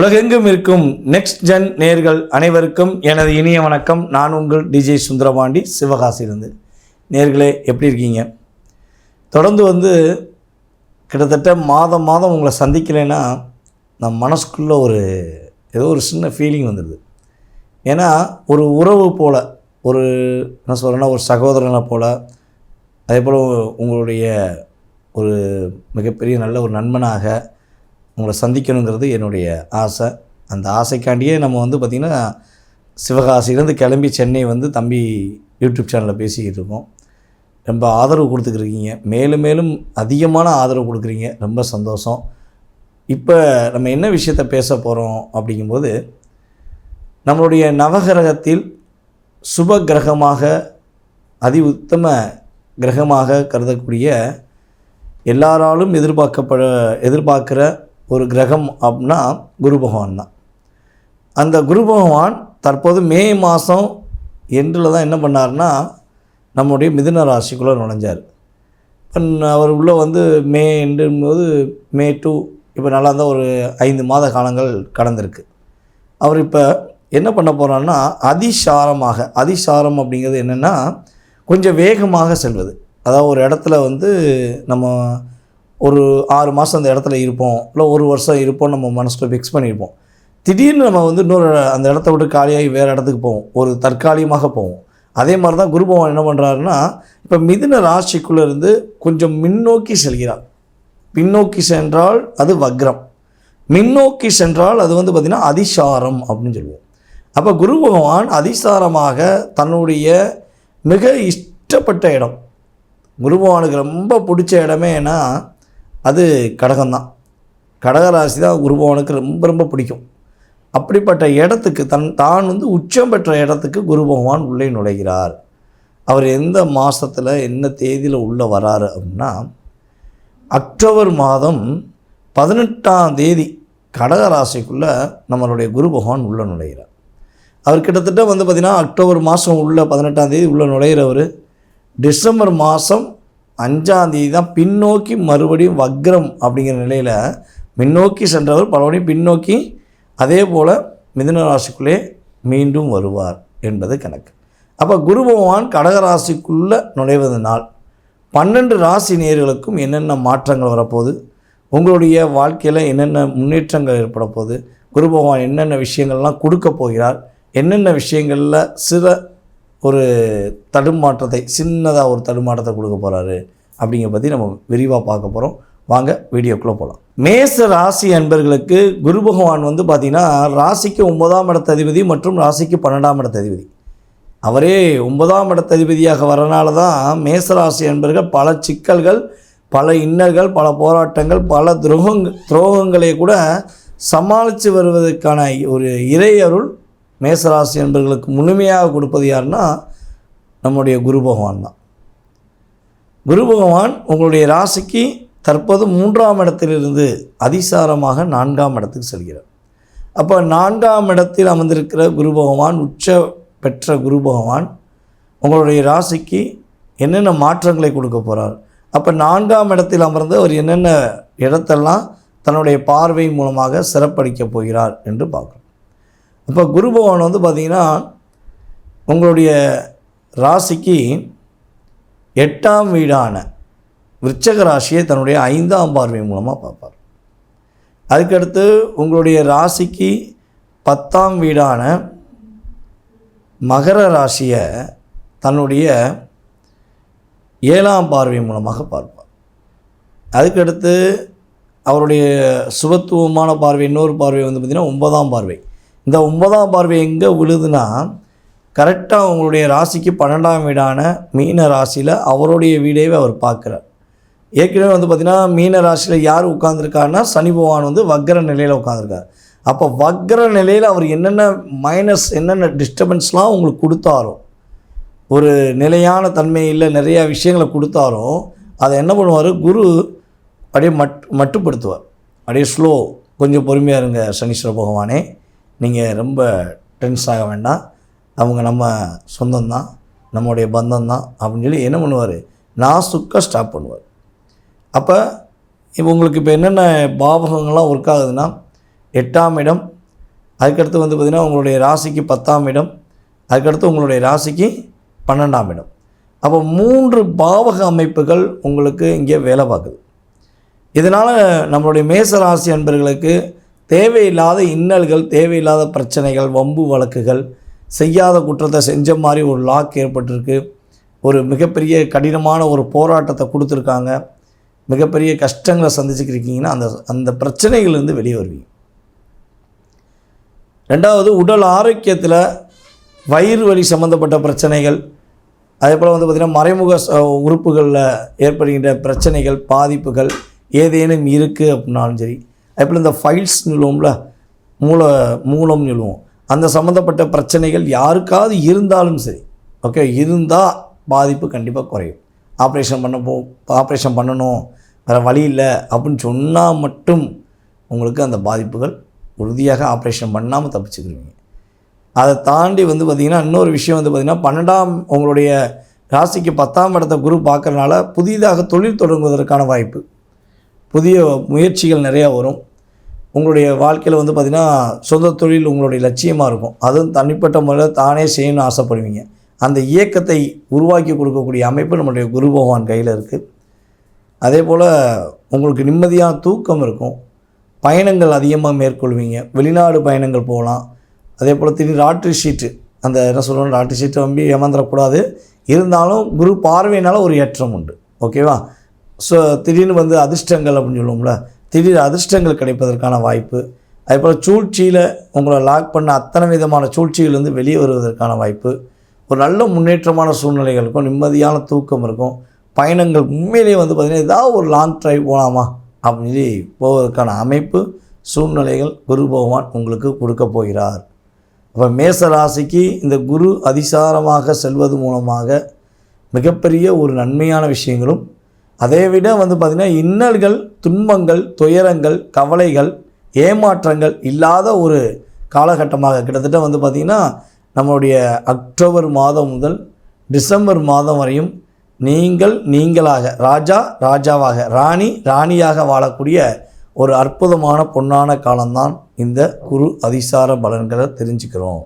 உலகெங்கும் இருக்கும் next gen நேர்கள் அனைவருக்கும் எனது இனிய வணக்கம். நான் உங்கள் டிஜே சுந்தரபாண்டி சிவகாசியிலிருந்து. நேர்களே எப்படி இருக்கீங்க? தொடர்ந்து வந்து கிட்டத்தட்ட மாதம் மாதம் உங்களை சந்திக்கலைன்னா நம் மனசுக்குள்ளே ஒரு ஏதோ ஒரு சின்ன ஃபீலிங் வந்துடுது. ஏன்னா ஒரு உறவு போல் ஒரு என்ன சொல்கிறேன்னா ஒரு சகோதரனை போல் அதே போல் உங்களுடைய ஒரு மிகப்பெரிய நல்ல ஒரு நண்பனாக உங்களை சந்திக்கணுங்கிறது என்னுடைய ஆசை. அந்த ஆசைக்காண்டியே நம்ம வந்து பார்த்திங்கன்னா சிவகாசியிலேருந்து கிளம்பி சென்னை வந்து தம்பி யூடியூப் சேனலில் பேசிக்கிட்டு இருக்கோம். ரொம்ப ஆதரவு கொடுத்துக்கிருக்கீங்க மேலும் மேலும் அதிகமான ஆதரவு கொடுக்குறீங்க. ரொம்ப சந்தோஷம். இப்போ நம்ம என்ன விஷயத்த பேச போகிறோம் அப்படிங்கும்போது நம்மளுடைய நவகிரகத்தில் சுப கிரகமாக அதி உத்தம கிரகமாக கருதக்கூடிய எல்லாராலும் எதிர்பார்க்கப்பட எதிர்பார்க்குற ஒரு கிரகம் அப்படின்னா குரு பகவான் தான். அந்த குரு பகவான் தற்போது மே மாதம் எண்டில் தான் என்ன பண்ணார்னா நம்முடைய மிதுன ராசிக்குள்ளே நுழைஞ்சார். இப்போ அவர் உள்ளே வந்து மே எண்டும்போது போது மே டூ இப்போ நல்லா தான் ஒரு ஐந்து மாத காலங்கள் கடந்திருக்கு. அவர் இப்போ என்ன பண்ண போகிறான்னா அதிசாரமாக அதிசாரம் அப்படிங்கிறது என்னென்னா கொஞ்சம் வேகமாக செல்வது. அதாவது ஒரு இடத்துல வந்து நம்ம ஒரு ஆறு மாதம் அந்த இடத்துல இருப்போம். இல்லை ஒரு வருஷம் இருப்போம் நம்ம மனசில் ஃபிக்ஸ் பண்ணியிருப்போம் திடீர்னு நம்ம வந்து இன்னொரு அந்த இடத்த விட்டு காலியாகி வேறு இடத்துக்கு போவோம். ஒரு தற்காலிகமாக போவோம். அதே மாதிரி தான் குரு பகவான் என்ன பண்ணுறாருன்னா இப்போ மிதுன ராசிக்குள்ளே இருந்து கொஞ்சம் முன்னோக்கி செல்கிறார். பின்னோக்கி சென்றால் அது வக்ரம். மின்னோக்கி சென்றால் அது வந்து பார்த்திங்கன்னா அதிசாரம் அப்படின்னு சொல்லுவோம். அப்போ குரு பகவான் அதிசாரமாக தன்னுடைய மிக இஷ்டப்பட்ட இடம். குரு பகவானுக்கு ரொம்ப பிடிச்ச இடமே ஏன்னா அது கடகம்தான். கடகராசி தான் குருபவனுக்கு ரொம்ப ரொம்ப பிடிக்கும். அப்படிப்பட்ட இடத்துக்கு தன் தான் வந்து உச்சம் பெற்ற இடத்துக்கு குரு பகவான் உள்ளே நுழைகிறார். அவர் எந்த மாதத்தில் என்ன தேதியில் உள்ளே வராரு அப்படின்னா அக்டோபர் மாதம் பதினெட்டாம் தேதி கடகராசிக்குள்ளே நம்மளுடைய குரு பகவான் உள்ளே நுழைகிறார். அவர் கிட்டத்தட்ட வந்து பார்த்திங்கன்னா அக்டோபர் மாதம் உள்ள பதினெட்டாம் தேதி உள்ளே நுழைகிறவர் டிசம்பர் மாதம் அஞ்சாந்தேதி தான் பின்னோக்கி மறுபடியும் வக்ரம் அப்படிங்கிற நிலையில் முன்னோக்கி சென்றவர் பலபடியும் பின்னோக்கி அதே போல் மிதுன ராசிக்குள்ளே மீண்டும் வருவார் என்பது கணக்கு. அப்போ குரு பகவான் கடகராசிக்குள்ளே நுழைவதனால் பன்னெண்டு ராசி நேர்களுக்கும் என்னென்ன மாற்றங்கள் வரப்போகுது? உங்களுடைய வாழ்க்கையில் என்னென்ன முன்னேற்றங்கள் ஏற்பட போகுது? குரு பகவான் என்னென்ன விஷயங்கள்லாம் கொடுக்க போகிறார்? என்னென்ன விஷயங்களில் சில ஒரு தடுமாற்றத்தை சின்னதாக ஒரு தடுமாற்றத்தை கொடுக்க போகிறாரு அப்படிங்கிற பற்றி நம்ம விரிவாக பார்க்க போகிறோம் வாங்க வீடியோக்குள்ளே போகலாம் மேச ராசி அன்பர்களுக்கு குரு பகவான் வந்து பார்த்திங்கன்னா ராசிக்கு ஒன்பதாம் இடத்த அதிபதி மற்றும் ராசிக்கு பன்னெண்டாம் இடத்த அதிபதி அவரே ஒன்பதாம் இடத்த அதிபதியாக வரனால தான் மேச ராசி அன்பர்கள் பல சிக்கல்கள் பல இன்னல்கள் பல போராட்டங்கள் பல துரோகங் துரோகங்களை கூட சமாளித்து வருவதற்கான ஒரு இறையருள் மேசராசி என்பர்களுக்கு முழுமையாக கொடுப்பது யாருன்னா நம்முடைய குரு பகவான் தான். குரு பகவான் உங்களுடைய ராசிக்கு தற்போது மூன்றாம் இடத்திலிருந்து அதிசாரமாக நான்காம் இடத்துக்கு செல்கிறார். அப்போ நான்காம் இடத்தில் அமர்ந்திருக்கிற குரு பகவான் உச்ச பெற்ற குரு பகவான் உங்களுடைய ராசிக்கு என்னென்ன மாற்றங்களை கொடுக்க போகிறார் அப்போ நான்காம் இடத்தில் அமர்ந்து அவர் என்னென்ன இடத்தெல்லாம் தன்னுடைய பார்வை மூலமாக சிறப்படிக்கப் போகிறார் என்று பார்க்குறோம். இப்போ குரு பகவான் வந்து பார்த்திங்கன்னா உங்களுடைய ராசிக்கு எட்டாம் வீடான விருச்சக ராசியை தன்னுடைய ஐந்தாம் பார்வை மூலமாக பார்ப்பார். அதுக்கடுத்து உங்களுடைய ராசிக்கு பத்தாம் வீடான மகர ராசியை தன்னுடைய ஏழாம் பார்வை மூலமாக பார்ப்பார். அதுக்கடுத்து அவருடைய சுபத்துவமான பார்வை இன்னொரு பார்வை வந்து பார்த்திங்கன்னா ஒன்பதாம் பார்வை. இந்த ஒன்பதாம் பார்வை எங்கே விழுதுன்னா கரெக்டாக அவங்களுடைய ராசிக்கு பன்னெண்டாம் வீடான மீன ராசியில் அவருடைய வீடையே அவர் பார்க்குறார். ஏற்கனவே வந்து பார்த்திங்கன்னா மீன ராசியில் யார் உட்காந்துருக்காருன்னா சனி பகவான் வந்து வக்கர நிலையில் உட்காந்துருக்கார் அப்போ வக்கர நிலையில் அவர் என்னென்ன மைனஸ் என்னென்ன டிஸ்டர்பன்ஸ்லாம் உங்களுக்கு கொடுத்தாரோ ஒரு நிலையான தன்மையில் நிறையா விஷயங்களை கொடுத்தாரோ அதை என்ன பண்ணுவார்? குரு அப்படியே மட் மட்டுப்படுத்துவார். அப்படியே ஸ்லோ கொஞ்சம் பொறுமையாக இருங்க சனீஸ்வர பகவானே. நீங்கள் ரொம்ப டென்ஸ் ஆக வேண்டாம். அவங்க நம்ம சொந்தம்தான் நம்முடைய பந்தம் தான் அப்படின்னு சொல்லி என்ன பண்ணுவார்? நான் சுக்க ஸ்டாப் பண்ணுவார். அப்போ இப்போ உங்களுக்கு இப்போ என்னென்ன பாவகங்கள்லாம் ஒர்க் ஆகுதுன்னா எட்டாம் இடம் அதுக்கடுத்து வந்து பார்த்திங்கன்னா உங்களுடைய ராசிக்கு பத்தாம் இடம் அதுக்கடுத்து உங்களுடைய ராசிக்கு பன்னெண்டாம் இடம். அப்போ மூன்று பாவக அமைப்புகள் உங்களுக்கு இங்கே வேலை பார்க்குது. இதனால் நம்மளுடைய மேச ராசி அன்பர்களுக்கு தேவையில்லாத இன்னல்கள் தேவையில்லாத பிரச்சனைகள் வம்பு வழக்குகள் செய்யாத குற்றத்தை செஞ்ச மாதிரி ஒரு லாக் ஏற்பட்டிருக்கு. ஒரு மிகப்பெரிய கடினமான ஒரு போராட்டத்தை கொடுத்துருக்காங்க. மிகப்பெரிய கஷ்டங்களை சந்திச்சுக்கிருக்கீங்கன்னா அந்த அந்த பிரச்சனைகள்லேருந்து வெளியே வருவீங்க. ரெண்டாவது உடல் ஆரோக்கியத்தில் வயிறு வலி சம்மந்தப்பட்ட பிரச்சனைகள் அதே போல் வந்து பார்த்திங்கன்னா மறைமுக உறுப்புகளில் ஏற்படுகின்ற பிரச்சனைகள் பாதிப்புகள் ஏதேனும் இருக்குது அப்படின்னாலும் சரி அதேபோல் இந்த ஃபைல்ஸ் சொல்லுவோம்ல மூல மூலம் சொல்லுவோம். அந்த சம்மந்தப்பட்ட பிரச்சனைகள் யாருக்காவது இருந்தாலும் சரி ஓகே இருந்தால் பாதிப்பு கண்டிப்பாக குறையும். ஆப்ரேஷன் பண்ண போ ஆப்ரேஷன் பண்ணணும் வேறு வழி இல்லை அப்படின்னு சொன்னால் மட்டும் உங்களுக்கு அந்த பாதிப்புகள் உறுதியாக ஆப்ரேஷன் பண்ணாமல் தப்பிச்சுக்கிருவீங்க அதை தாண்டி வந்து பார்த்திங்கன்னா இன்னொரு விஷயம் வந்து பார்த்திங்கன்னா பன்னெண்டாம் உங்களுடைய ராசிக்கு பத்தாம் இடத்த குரு பார்க்குறதுனால புதிதாக தொழில் தொடங்குவதற்கான வாய்ப்பு புதிய முயற்சிகள் நிறையா வரும். உங்களுடைய வாழ்க்கையில் வந்து பார்த்திங்கன்னா சொந்த தொழில் உங்களுடைய லட்சியமாக இருக்கும். அதுவும் தனிப்பட்ட முறையில் தானே செய்யணும்னு ஆசைப்படுவீங்க. அந்த இயக்கத்தை உருவாக்கி கொடுக்கக்கூடிய அமைப்பு நம்மளுடைய குரு பகவான் கையில் இருக்குது அதே போல் உங்களுக்கு நிம்மதியான தூக்கம் இருக்கும். பயணங்கள் அதிகமாக மேற்கொள்வீங்க. வெளிநாடு பயணங்கள் போகலாம். அதே போல் திடீர் லாட்ரி ஷீட்டு அந்த என்ன சொல்கிறோம் லாட்ரி ஷீட்டை நம்பி ஏமாந்துடக்கூடாது. இருந்தாலும் குரு பார்வையினால் ஒரு ஏற்றம் உண்டு. ஓகேவா? ஸோ திடீர்னு வந்து அதிர்ஷ்டங்கள் அப்படின்னு சொல்லுவோம்ல திடீர் அதிர்ஷ்டங்கள் கிடைப்பதற்கான வாய்ப்பு. அதேபோல் சூழ்ச்சியில் உங்களை லாக் பண்ண அத்தனை விதமான சூழ்ச்சியிலேருந்து வெளியே வருவதற்கான வாய்ப்பு. ஒரு நல்ல முன்னேற்றமான சூழ்நிலைகள் இருக்கும் நிம்மதியான தூக்கம் இருக்கும் பயணங்கள் உண்மையிலேயே வந்து பார்த்திங்கன்னா ஏதாவது ஒரு லாங் ட்ரைவ் போகலாமா அப்படின்னு சொல்லி போவதற்கான அமைப்பு சூழ்நிலைகள் குரு பகவான் உங்களுக்கு கொடுக்க போகிறார். அப்போ மேச ராசிக்கு இந்த குரு அதிசாரமாக செல்வது மூலமாக மிகப்பெரிய ஒரு நன்மையான விஷயங்களும் அதை விட வந்து பார்த்திங்கன்னா இன்னல்கள் துன்பங்கள் துயரங்கள் கவலைகள் ஏமாற்றங்கள் இல்லாத ஒரு காலகட்டமாக கிட்டத்தட்ட வந்து பார்த்திங்கன்னா நம்மளுடைய அக்டோபர் மாதம் முதல் டிசம்பர் மாதம் வரையும் நீங்கள் நீங்களாக ராஜா ராஜாவாக ராணி ராணியாக வாழக்கூடிய ஒரு அற்புதமான பொன்னான காலம்தான் இந்த குரு அதிசார பலன்களை தெரிஞ்சுக்கிறோம்.